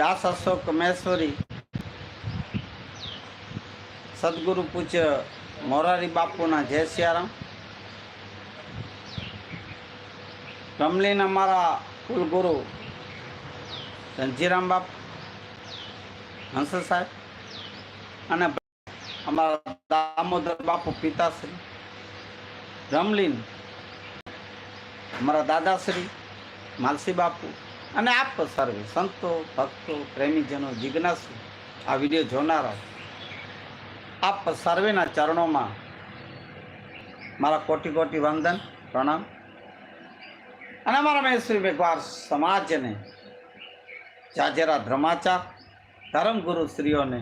દાસ અશોક મહેશ્વરી. સદગુરુ પૂજ્ય મોરારી બાપુના જય સિયારામ. રમલીન અમારા કુલગુરુ ધનજીરામ બાપ, હંસ સાહેબ અને અમારા દામોદર બાપુ પિતાશ્રી, રમલીન, અમારા દાદાશ્રી, માલસી બાપુ અને આપ સર્વે, સંતો, ભક્તો, પ્રેમીજનો, જિજ્ઞાસુ, આ વીડિયો જોનારા આપ સર્વેના ચરણોમાં મારા કોટી કોટી વંદન, પ્રણામ. અને અમારા મહેશ્વરી મેઘવાર સમાજને જાજેરા ધર્માચાર, ધર્મગુરુ શ્રીઓને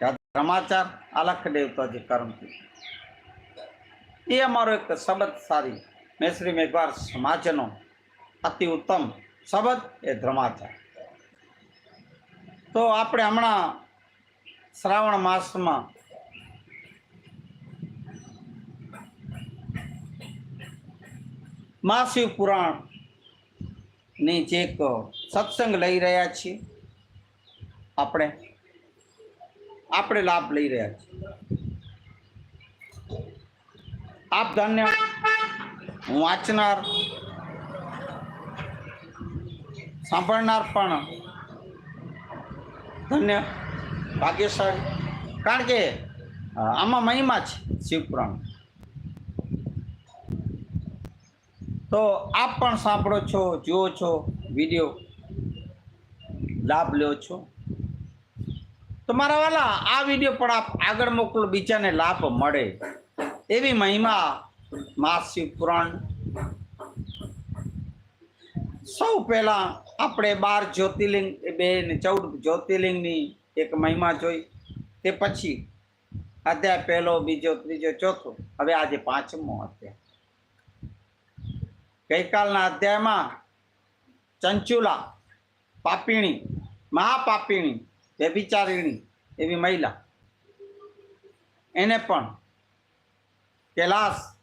ધર્માચાર અલખ દેવતાજી કરમથી એ અમારો એક શબ્દ સારી મહેશ્રી મેઘવાર સમાજનો અતિ ઉત્તમ શબ્દ એ ધર્માચાર તો આપણે હમણાં શ્રાવણ માસમાં મહાશિવ પુરાણની જે એક સત્સંગ લઈ રહ્યા છીએ આપણે. આપણે લાભ લઈ રહ્યા છીએ. આપ ધન્ય હું વાંચનાર સાંભળનાર પણ ધન્ય ભાગ્યશાળી. કારણ કે આમાં મહિમા છે શિવપુરાણ તો આપ પણ સાંભળો છો, જુઓ છો, વીડિયો લાભ લ્યો છો. તો મારા વાલા, આ વીડિયો પણ આપ આગળ મોકલો, બીજાને લાભ મળે. એવી મહિમા મા શિવ પુરાણ સૌ પહેલા આપણે બાર જ્યોતિર્લિંગ બે ને ચૌદ જ્યોતિર્લિંગની એક મહિમા જોઈ. તે પછી અધ્યાય પહેલો, બીજો, ત્રીજો, ચોથો. હવે આજે પાંચમો અધ્યાય. ગઈકાલના અધ્યાયમાં ચંચુલા, પાપીણી, મહાપાપીણી, વ્યભિચારિણી એવી મહિલા. એને પણ કૈલાસ,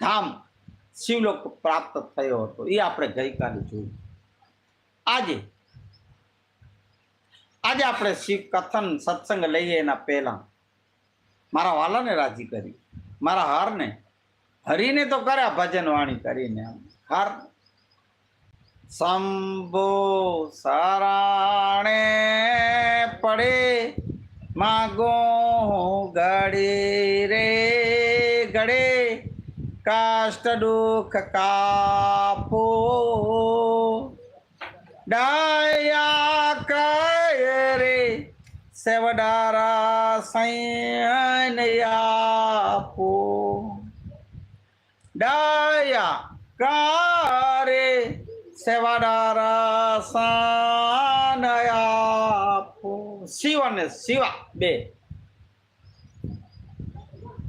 ધામ શિવલોક પ્રાપ્ત થયો હતો. એ આપણે ગઈકાલે જોયું. આજે આજે આપણે શિવ કથન સત્સંગ લઈએ એના પહેલાં. મારા વાલાને રાજી કરી. મારા હારને, હરીને તો કર્યા ભજન વાણી કરીને. હાર. શંભો સરાણે પડે, માગો ઘડી રે. કાષ્ટ દુઃખ કાપો. ડાયા કરે સેવડારા સૈન આપો. ડાયા કારે સેવાડારા સાન આપો. શિવ અને શિવા બે.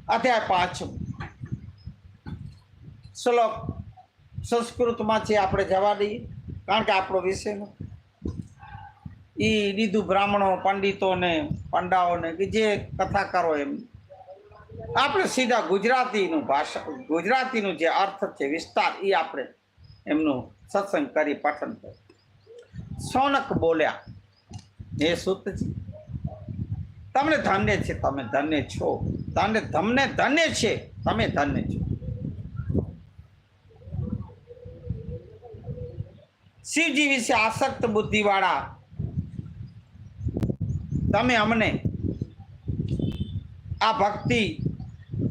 અધ્યાય પાંચમું. શ્લોક સંસ્કૃતમાં છે આપણે જવા દઈએ. કારણ કે આપણો વિષય નો એ દીધું બ્રાહ્મણો પંડિતોને પંડાઓને કે જે કથાકારો એમ. આપણે સીધા ગુજરાતીનું ભાષા, ગુજરાતીનું જે અર્થ છે, વિસ્તાર એ આપણે એમનું સત્સંગ કરી પઠન કર્યું સોનક બોલ્યા, હે સુતજી, તમને ધન્ય છે, તમે ધન્ય છો. તમને તમને ધન્ય છે, તમે ધન્ય છો. શિવજી વિશે આસક્ત બુદ્ધિવાળા. તમે અમને આ ભક્તિ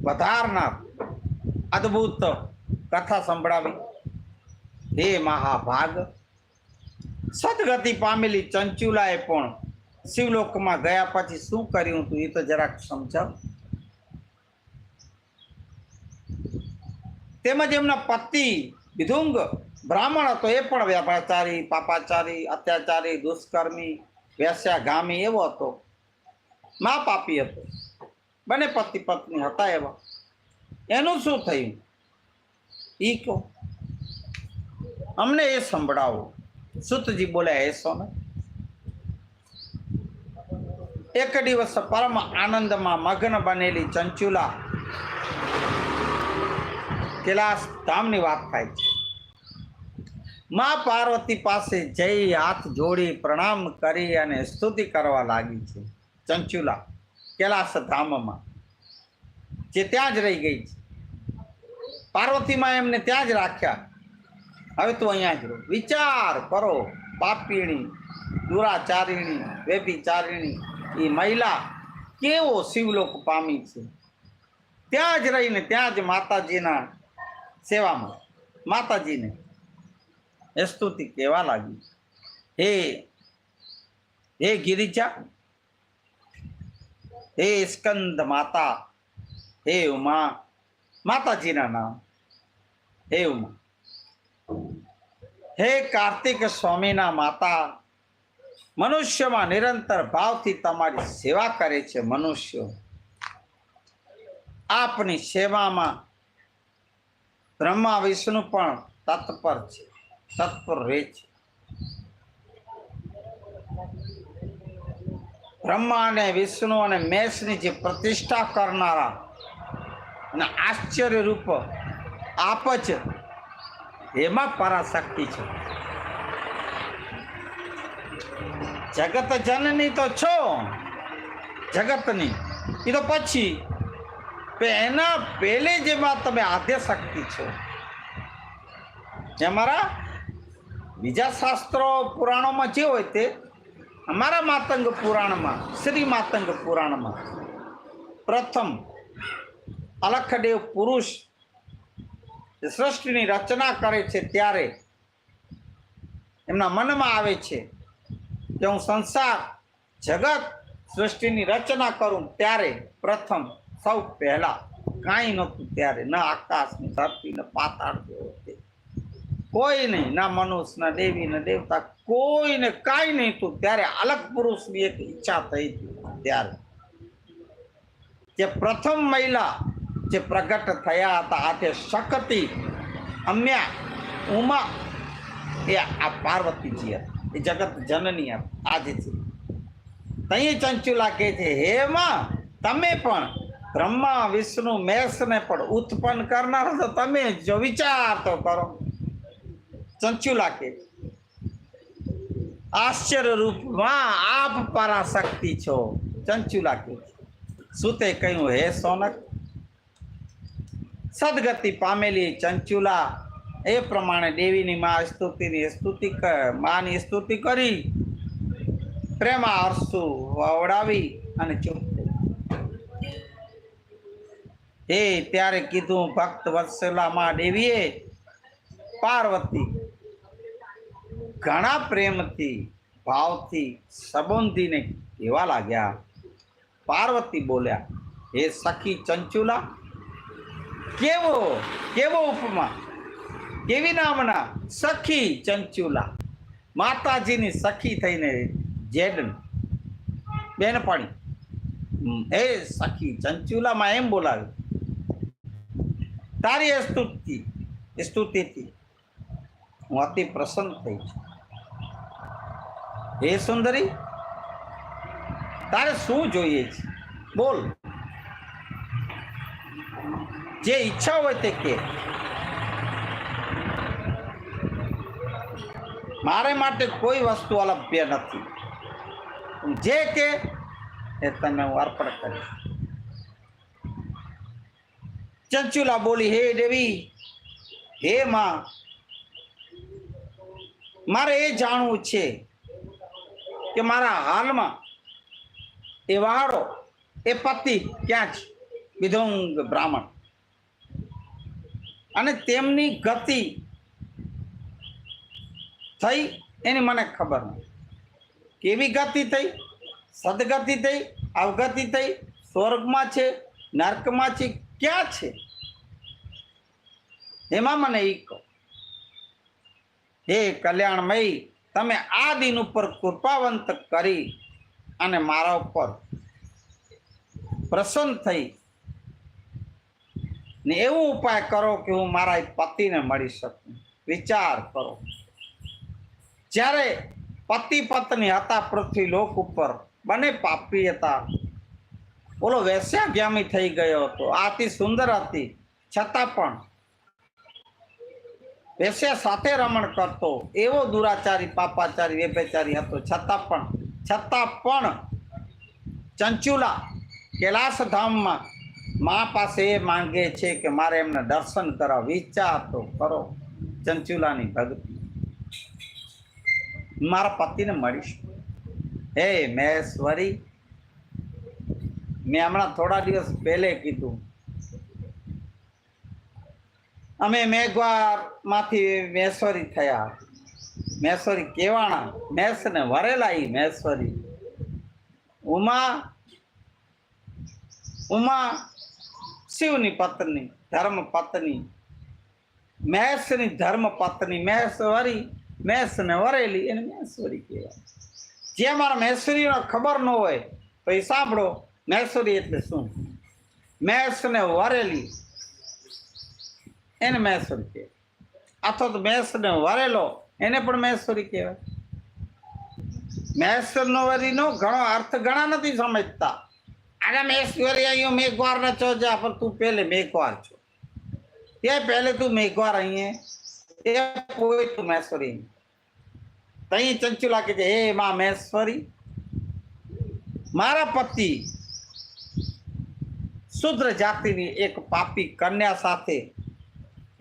વધારનાર અદ્ભુત કથા સંભળાવી. હે મહાભાગ, સદગતિ પામેલી ચંચુલાએ પણ શિવલોકમાં ગયા પછી શું કર્યું હતું એ તો જરાક સમજાવ. તેમજ એમના પતિ વિધુંગ બ્રાહ્મણ હતો એ પણ વ્યાપાચારી પાપાચારી, અત્યાચારી, દુષ્કર્મી વેશ્યાગામી એવો હતો. મા પાપી હતો. બંને પતિ પત્ની હતા એવા. એનું શું થયું? ઈ કહો. અમને એ સંભળાવો. સુતજી બોલ્યા એ સોને, એક દિવસ પરમ આનંદમાં મગ્ન બનેલી ચંચુલા કૈલાસ ધામની વાત થાય છે. માં પાર્વતી પાસે જઈ હાથ જોડી પ્રણામ કરી અને સ્તુતિ કરવા લાગી છે. ચંચુલા, કેલાસ ધામમાં, જે ત્યાં જ રહી ગઈ છે. પાર્વતીમાં એમને ત્યાં જ રાખ્યા. હવે તું અહીંયા જ રહો. વિચાર કરો, પાપીણી, દુરાચારિણી વેભિચારિણી એ મહિલા કેવો શિવલોક પામી છે? ત્યાં જ રહીને ત્યાં જ માતાજીના સેવામાં, માતાજીને સ્તુતિ કહેવા લાગી. હે હે ગિરિજા, હે સ્કંદ માતા, હે ઉમા, માતાજીના નામ, હે ઉમા. હે કાર્તિક સ્વામીના માતા, મનુષ્યમાં નિરંતર ભાવથી તમારી સેવા કરે છે મનુષ્યો. આપની સેવામાં બ્રહ્મા વિષ્ણુ પણ તત્પર છે. તત્પર રહે છે. બ્રહ્મા અને વિષ્ણુ અને મેષની જે પ્રતિષ્ઠા કરનારા અને આશ્ચર્ય રૂપ આપ જ એમાં પરાશક્તિ છે. જગત જનની તો છો, જગતની. એ તો પછી એના પહેલે જેમાં તમે આદ્ય શક્તિ છો. જે અમારા બીજા શાસ્ત્રો પુરાણોમાં જે હોય તે અમારા માતંગ પુરાણમાં, શ્રી માતંગ પુરાણમાં. પ્રથમ અલખદેવ પુરુષ સૃષ્ટિની રચના કરે છે ત્યારે એમના મનમાં આવે છે કે હું સંસાર, જગત સૃષ્ટિની રચના કરું ત્યારે પ્રથમ સૌ પહેલાં કાંઈ નહોતું ત્યારે, ન આકાશ, ન ધરતી, ન પાતાળ જેવો કોઈ નહીં. ના મનુષ્ય, ના દેવી, ના દેવતા, કોઈને કાંઈ નહીં હતું ત્યારે અલગ પુરુષની એક ઈચ્છા થઈ હતી ત્યારે. જે પ્રથમ મહિલા જે પ્રગટ થયા હતા આ તે શક્તિ અમ્યા, ઉમા, એ આ પાર્વતીજી હતા. એ જગત જનની આજે છે. તઈ ચંચુલા કહે છે, હે માં, તમે પણ બ્રહ્મા, વિષ્ણુ, મેષને પણ ઉત્પન્ન કરનાર તો તમે જો વિચાર તો કરો. ચંચુલા કે આશ્ચર્ય રૂપમાં આપ પરાશક્તિ છો. ચંચુલા કે શું તે કહ્યું? હે સોનક, સદગતિ પામેલી ચંચુલા, એ પ્રમાણે દેવીની મા સ્તુતિની સ્તુતિ માની સ્તુતિ કરી. પ્રેમા અરસુ વવડાવી અને ચૂપ એ ત્યારે કીધું ભક્ત વત્સલામાં દેવીએ, પાર્વતી ઘણા પ્રેમથી, ભાવથી સંબોધીને કહેવા લાગ્યા. પાર્વતી બોલ્યા, હે સખી ચંચુલા, કેવો કેવો ઉપમા, કેવી નામના સખી ચંચુલા? માતાજીની સખી થઈને જેડન બેનપણી હે સખી ચંચુલામાં એમ બોલાવ્યું. તારી સ્તુતિ સ્તુતિથી હું અતિ પ્રસન્ન થઈ છું. હે સુંદરી, તારે શું જોઈએ છે? બોલ. જે ઈચ્છા હોય તે કે. મારે માટે કોઈ વસ્તુ અલભ્ય નથી. જે કે, એ તને હું અર્પણ કરીશ. ચંચુલા બોલી, હે દેવી, હે માં, મારે એ જાણવું છે કે મારા હાલમાં એ વાળો, એ પતિ ક્યાં છે? વિધોંગ બ્રાહ્મણ. અને તેમની ગતિ થઈ એની મને ખબર નથી કેવી ગતિ થઈ? સદગતિ થઈ, અવગતિ થઈ, સ્વર્ગમાં છે, નર્કમાં છે, ક્યાં છે? એમાં મને એ કહો. હે કલ્યાણમય તમે આ દિન ઉપર કૃપાવંત કરી અને મારા ઉપર પ્રસન્ન થઈ ને એવો ઉપાય કરો કે હું મારા પતિને મળી શકું. વિચાર કરો. જ્યારે પતિ પત્ની હતા પૃથ્વી લોક ઉપર, બંને પાપી હતા. ઓલો વેશ્યાગામી થઈ ગયો હતો. આથી સુંદર હતી. છતાં પણ વેશ્યા સાથે રમણ કરતો. એવો દુરાચારી, પાપાચારી વેભેચારી હતો. છતાં પણ છતાં પણ ચંચુલા કૈલાસ ધામમાં મા પાસે એ માંગે છે કે મારે એમને દર્શન કરવા વિચાર તો કરો ચંચુલાની ભક્તિ. મારા પતિને મળીશ. હે મહેશ્વરી મેં હમણાં થોડા દિવસ પહેલે કીધું અમે મેઘવારમાંથી મેશ્વરી થયા. મેશ્વરી કેવાણા મેસ ને વરેલા ઈ મેશ્વરી ઉમા ઉમા શિવની પત્ની ધર્મ પત્ની મેષની ધર્મ પત્ની મેશ્વરી મેષ ને વરેલી એને મેશ્વરી કહેવાય જે મારા મેશ્વરીનો ખબર ન હોય, તો એ સાંભળો મેશ્વરી એટલે શું? મેષ ને વરેલી એને મેશ્વરી કહેવાય. અથવા તો મેષ ને વરેલો, એને પણ મહેશ્વરી કહેવાય. મેશ્વરનો વરીનો ઘણો અર્થ ઘણા નથી સમજતા. આને મહેશ્વરી અહીંયા મેઘવાર ન છો જા પણ તું પહેલે મેઘવાર છો. એ પહેલે તું મેઘવાર અહીંયા. એ કોઈ તું મહેશ્વરી તહીં ચંચુલા લાગે છે, હે, માં મહેશ્વરી મારા પતિ શુદ્ર જાતિની એક પાપી કન્યા સાથે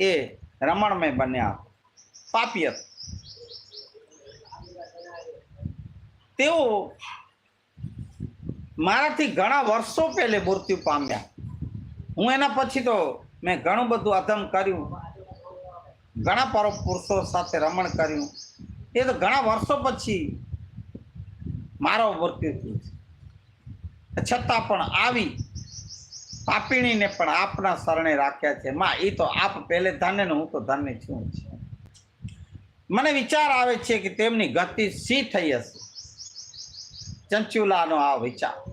એ રમણમય બન્યા. પાપી હતા તેઓ મારાથી ઘણા વર્ષો પહેલે મૃત્યુ પામ્યા. હું એના પછી તો મેં ઘણું બધું અધમ કર્યું. ઘણા પરો પુરુષો સાથે રમણ કર્યું. એ તો ઘણા વર્ષો પછી મારો મૃત્યુ થયું છતાં પણ આવી પાપીણીને પણ આપના શરણે રાખ્યા છે. માં એ તો આપ પહેલે ધન્ય ને હું તો ધન્ય છું છે મને વિચાર આવે છે કે તેમની ગતિ સી થઈ હશે? ચંચુલાનો આ વિચાર.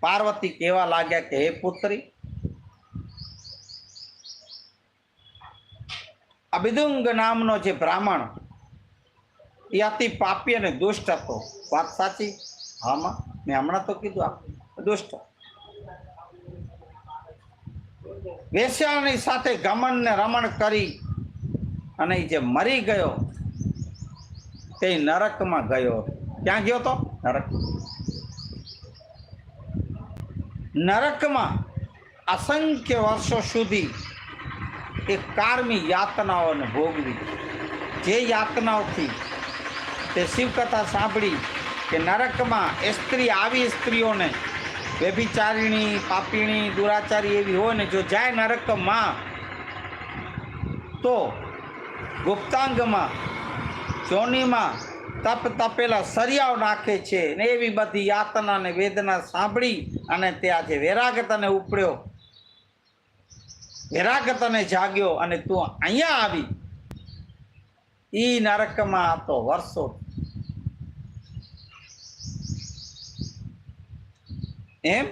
પાર્વતી કેવા લાગ્યા કે, હે પુત્રી અભિદુંગ નામનો જે બ્રાહ્મણ, એ અતિ પાપી અને દુષ્ટ હતો. વાત સાચી? હામાં મેં હમણાં તો કીધું આ. દુષ્ટ. વેશ્યાની સાથે ગમન ને રમણ કરી અને જે મરી ગયો, તે નરકમાં ગયો. ક્યાં ગયો તો? નરક. નરકમાં અસંખ્ય વર્ષો સુધી એ કારમી યાતનાઓને ભોગવી. જે યાતનાઓથી તે શિવકથા સાંભળી કે નરકમાં એ સ્ત્રી, આવી સ્ત્રીઓને વ્યભિચારિણી પાપીણી, દુરાચારી એવી હોય ને, જો જાય નરકમાં તો ગુપ્તાંગમાં જોનીમાં તપ તપેલા સરિયાઓ નાખે છે ને એવી બધી યાતના ને વેદના સાંભળી અને તે આજે વેરાગતને ઉપડ્યો. વેરાગતને જાગ્યો અને તું અહીંયા આવી. ઈ નરકમાં તો વર્ષો એમ?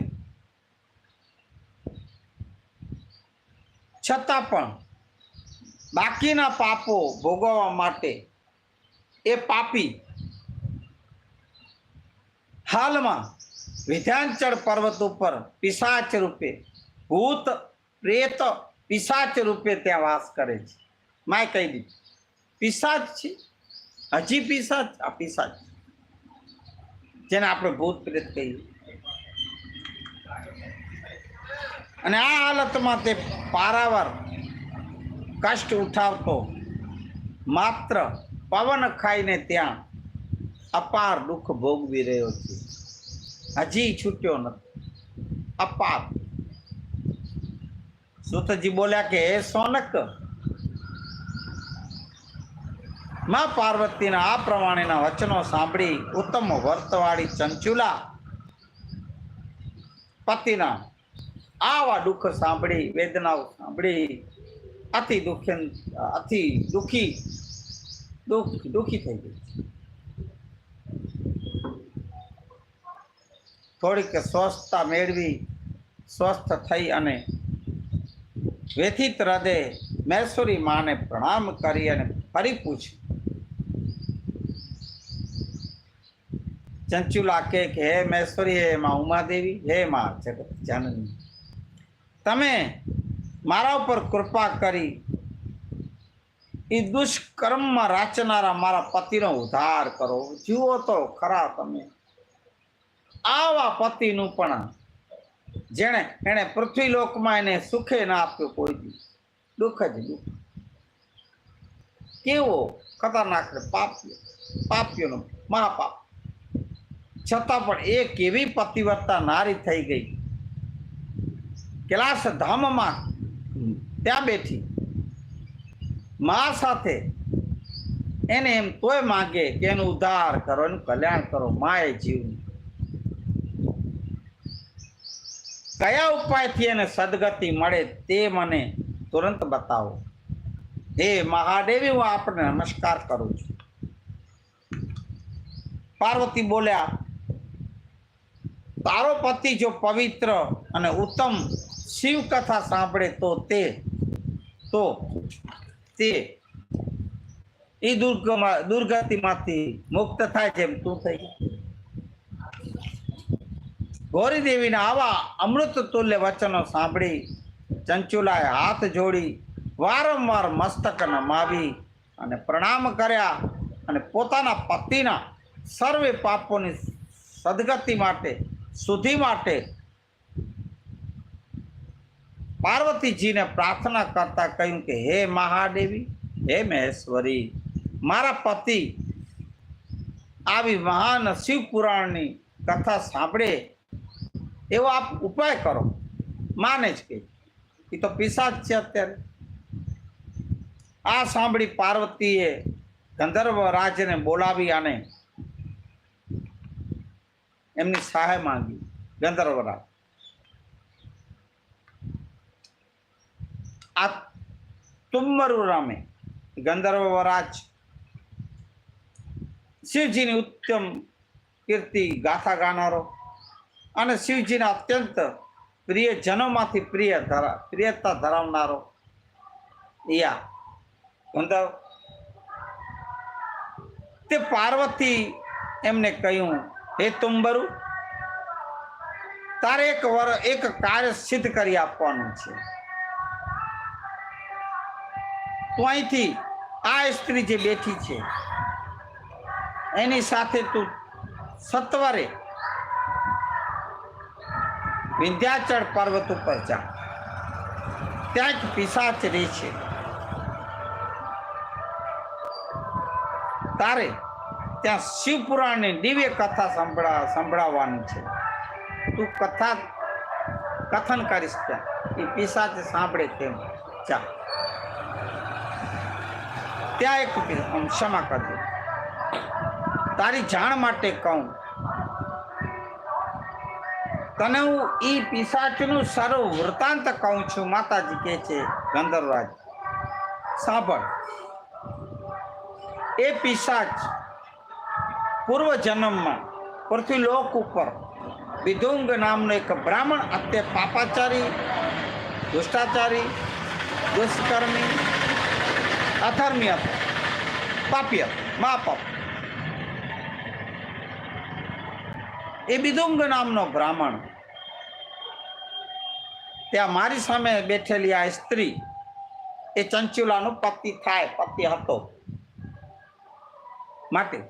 છતાં પણ બાકીના પાપો ભોગવવા માટે એ પાપી હાલમાં વિધાંચળ પર્વત ઉપર પિશાચ રૂપે ભૂત પ્રેત પિશાચ રૂપે ત્યાં વાસ કરે છે. માય કહી દીધું પિશાચ છે? હજી પિશાચ? આ પિશાચ. જેને આપણે ભૂત પ્રેત કહીએ. અને આ હાલતમાં તે પારાવાર કષ્ટ ઉઠાવતો માત્ર પવન ખાઈને ત્યાં અપાર દુઃખ ભોગવી રહ્યો છે. હજી છૂટ્યો નથી. અપાર. સુતજી બોલ્યા કે, હે સોનક, માં પાર્વતીના આ પ્રમાણેના વચનો સાંભળી ઉત્તમ વર્તવાળી ચંચુલા પતિના આવા દુઃખ સાંભળી, વેદનાઓ સાંભળી, અતિ દુઃખી અતિ દુઃખી, દુઃખ, દુઃખી થઈ ગઈ થોડીક સ્વસ્થતા મેળવી, સ્વસ્થ થઈ અને વ્યથિત હૃદય મહેશ્વરી માને પ્રણામ કરી અને ફરી પૂછ્યું. ચંચુલા કે, હે મહેશ્વરી હે માં ઉમાદેવી, હે માં જગત જનની તમે મારા ઉપર કૃપા કરી એ દુષ્કર્મમાં રાચનારા મારા પતિનો ઉદ્ધાર કરો. જુઓ તો ખરા તમે. આવા પતિનું પણ જેણે એણે પૃથ્વી લોકમાં એને સુખે ના આપ્યું કોઈ દુઃખ જ દુઃખ. કેવો ખતરનાક પાપ્યો પાપ્ય પાપ્યનો મહાપાપ છતાં પણ એ કેવી પતિવ્રતા નારી થઈ ગઈ. કૈલાસ ધામમાં ત્યાં બેઠી. મા સાથે એને એમ તોય માગે કે એનું ઉદ્ધાર કરો એનું કલ્યાણ કરો માએ જીવ કયા ઉપાયથી એને સદગતિ મળે તે મને તુરંત બતાવો. હે મહાદેવી હું આપને નમસ્કાર કરું છું. પાર્વતી બોલ્યા તારો પતિ જો પવિત્ર અને ઉત્તમ શિવ કથા સાંભળે તો તે તો તે એ દુર્ગમાં, દુર્ગતિમાંથી મુક્ત થાય જેમ તું થઈ. ગૌરી દેવીના આવા અમૃત તુલ્ય વચનો સાંભળી ચંચુલાએ હાથ જોડી વારંવાર મસ્તક નમાવી અને પ્રણામ કર્યા અને પોતાના પતિના સર્વે પાપોની સદગતિ માટે, સુધી માટે પાર્વતીજીને પ્રાર્થના કરતા કહ્યું કે, હે મહાદેવી, હે મહેશ્વરી, મારા પતિ આવી મહાન શિવ પુરાણની કથા સાંભળે, એવો આપ ઉપાય કરો. માને જ કે એ તો પિશાચ છે અત્યારે. આ સાંભળી પાર્વતીએ ગંધર્વ રાજને બોલાવી અને એમની સહાય માંગી ગંધર્વરાજ આ તુમ્મરુ રામે. ગંધર્વરાજ શિવજીની ઉત્તમ કીર્તિ ગાથા ગાનારો અને શિવજીના અત્યંત પ્રિય જનોમાંથી પ્રિય ધરા, પ્રિયતા ધરાવનારો યા. ગંધર્વ, તે પાર્વતી એમને કહ્યું, હે તુંબરુ તારે એક વર, એક કાર્ય સિદ્ધ કરી આપવાનું છે. તું અહીંથી આ સ્ત્રી જે બેઠી છે, એની સાથે તું સત્વરે વિંધ્યાચળ પર્વત ઉપર જા. ત્યાં એક પિશાચ રહે છે. તારે ત્યાં શિવપુરાણની દિવ્ય કથા સંભળા, સંભળાવવાની છે. તું કથા કથન કરીશ ત્યાં. એ પિશાચ સાંભળે તેમ જા. ત્યાં એક આમ ક્ષમા કરજો તારી જાણ માટે કહું. તને હું ઈ પિશાચનું સારું વૃતાંત કહું છું, માતાજી કહે છે ગંધર્વરાજ. સાંભળ. એ પિશાચ પૂર્વ જન્મમાં પૃથ્વી લોક ઉપર વિધુંગ નામનો એક બ્રાહ્મણ અત્ય પાપાચારી, દુષ્ટાચારી, દુષ્કર્મી અધર્મી હતો પાપી હતો મહાપાપ એ બિદુંગ નામનો બ્રાહ્મણ. ત્યાં મારી સામે બેઠેલી આ સ્ત્રી, એ ચંચુલાનો પતિ થાય, પતિ હતો. માટે.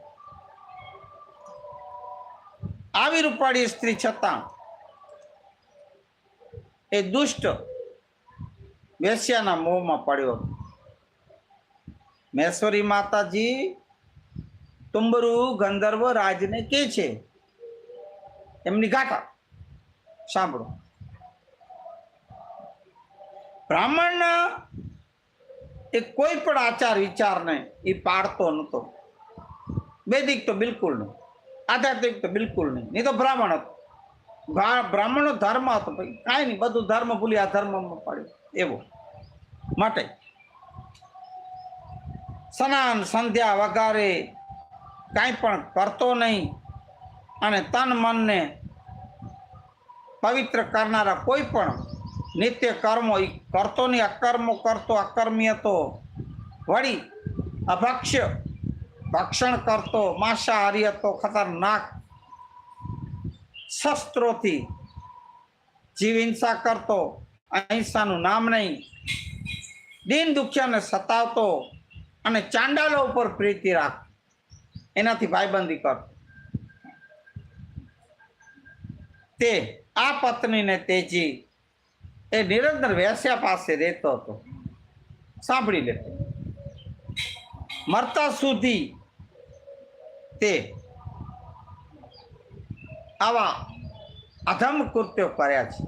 આવી રૂપાળી સ્ત્રી છતાં, એ દુષ્ટ વેશ્યાના મોહમાં પડ્યો હતો. મહેશ્વરી માતાજી તુંબરુ ગંધર્વ રાજને કે છે. એમની ગાથા. સાંભળો. બ્રાહ્મણ એ કોઈ પણ આચાર વિચારને એ પાડતો નહોતો વૈદિક તો બિલકુલ નહીં. આધ્યાત્મિક તો બિલકુલ નહીં. નહીં તો બ્રાહ્મણ હતો. બ્રાહ્મણનો ધર્મ હતો. ભાઈ કાંઈ નહીં. બધું ધર્મ ભૂલી આ ધર્મમાં પડ્યો. એવો. માટે સ્નાન, સંધ્યા વગારે કાંઈ પણ કરતો નહીં અને તન મનને પવિત્ર કરનારા કોઈ પણ નિત્ય કર્મો એ કરતો નહીં, અકર્મો કરતો અકર્મી હતો વળી અભક્ષ્ય ભક્ષણ કરતો માંસાહારી હતો ખતરનાક શસ્ત્રોથી જીવ હિંસા કરતો, અહિંસાનું નામ નહીં, દિન દુખ્યાને સતાવતો અને ચાંડાલો ઉપર પ્રીતિ રાખ. એનાથી ભાઈબંધી કર. તે આ પત્નીને તેજી એ નિરંતર વેસ્યા પાસે રહેતો હતો. સાંભળી લે. મરતા સુધી તે આવા અધમ કૃત્યો કર્યા છે.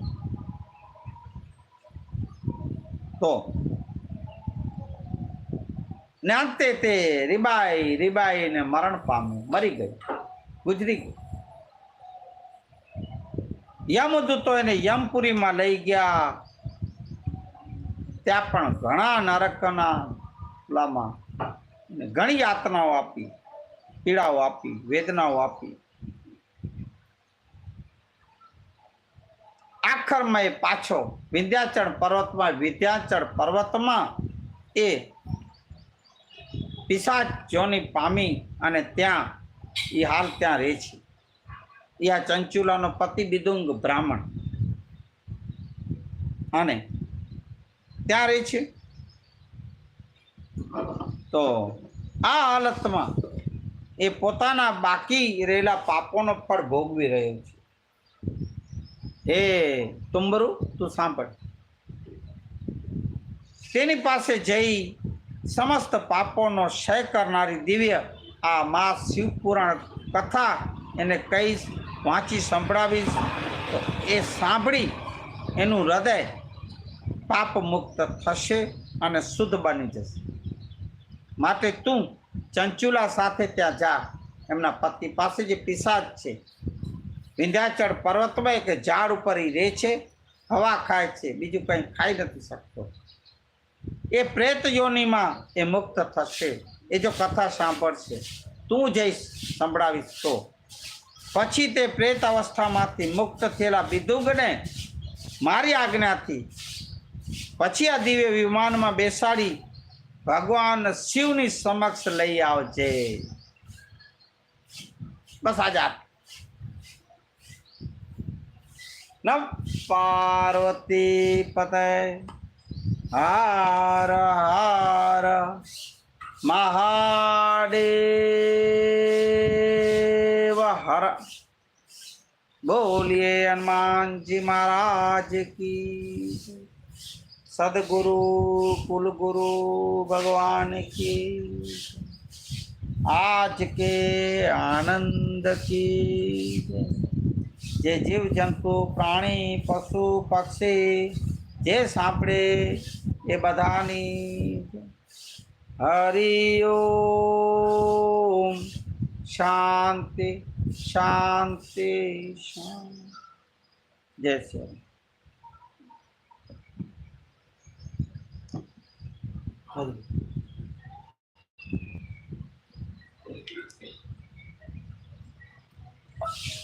તો ને અંતે તે રીબાઈ, રીબાઈને મરણ પામ્યું. મરી ગયું ગુજરી ગયું યમદૂતો એને યમપુરીમાં લઈ ગયા. ત્યાં પણ ઘણા નરકના લામાં ઘણી યાતનાઓ આપી, પીડાઓ આપી, વેદનાઓ આપી. આખરમાં એ પાછો વિંધ્યાચળ પર્વતમાં વિંધ્યાચળ પર્વતમાં એ પિશાચ જોની પામી અને ત્યાં એ હાલ ત્યાં રહે છે. એ આ ચંચુલાનો પતિ બિદુંગ બ્રાહ્મણ. અને ત્યાં રહે છે. તો આ હાલતમાં એ પોતાના બાકી રહેલા પાપોનો ફળ ભોગવી રહ્યો છે. હે તુંબરું, તું સાંભળ. તેની પાસે જઈ સમસ્ત પાપોનો ક્ષય કરનારી દિવ્ય આ મા શિવપુરાણ કથા એને કહીશ વાંચી સંભળાવીશ, તો એ સાંભળી એનું હૃદય પાપ મુક્ત થશે અને શુદ્ધ બની જશે. માટે તું ચંચુલા સાથે ત્યાં જા. એમના પતિ પાસે જે પિશાચ છે, વિંધ્યાચળ પર્વતમાં એક ઝાડ ઉપર ઈ રહે છે, હવા ખાય છે, બીજું કંઈ ખાઈ નથી શકતો. એ પ્રેત યોનિમાં એ મુક્ત થશે. એ જો કથા સાંભળશે. તું જઈશ સંભળાવીશ તો. પછી તે પ્રેત અવસ્થામાંથી મુક્ત થયેલા બિદુંગને મારી આજ્ઞાથી પછી આ દિવ્ય વિમાનમાં બેસાડી ભગવાન શિવની સમક્ષ લઈ આવજે. બસ આજા નમ પાર્વતી પતય હાર હાર મહાદેવ હર બોલીએ હનુમાનજી મહારાજ કી જય. સદગુરુ કુલગુરુ ભગવાન की आज के आनंद की જે જીવ જંતુ પ્રાણી પશુ પક્ષી જે સાંભળે એ બધાની હરિ ઓમ શાંતિ શાંતિ શાંતિ જય શ્રી રામ. હરિ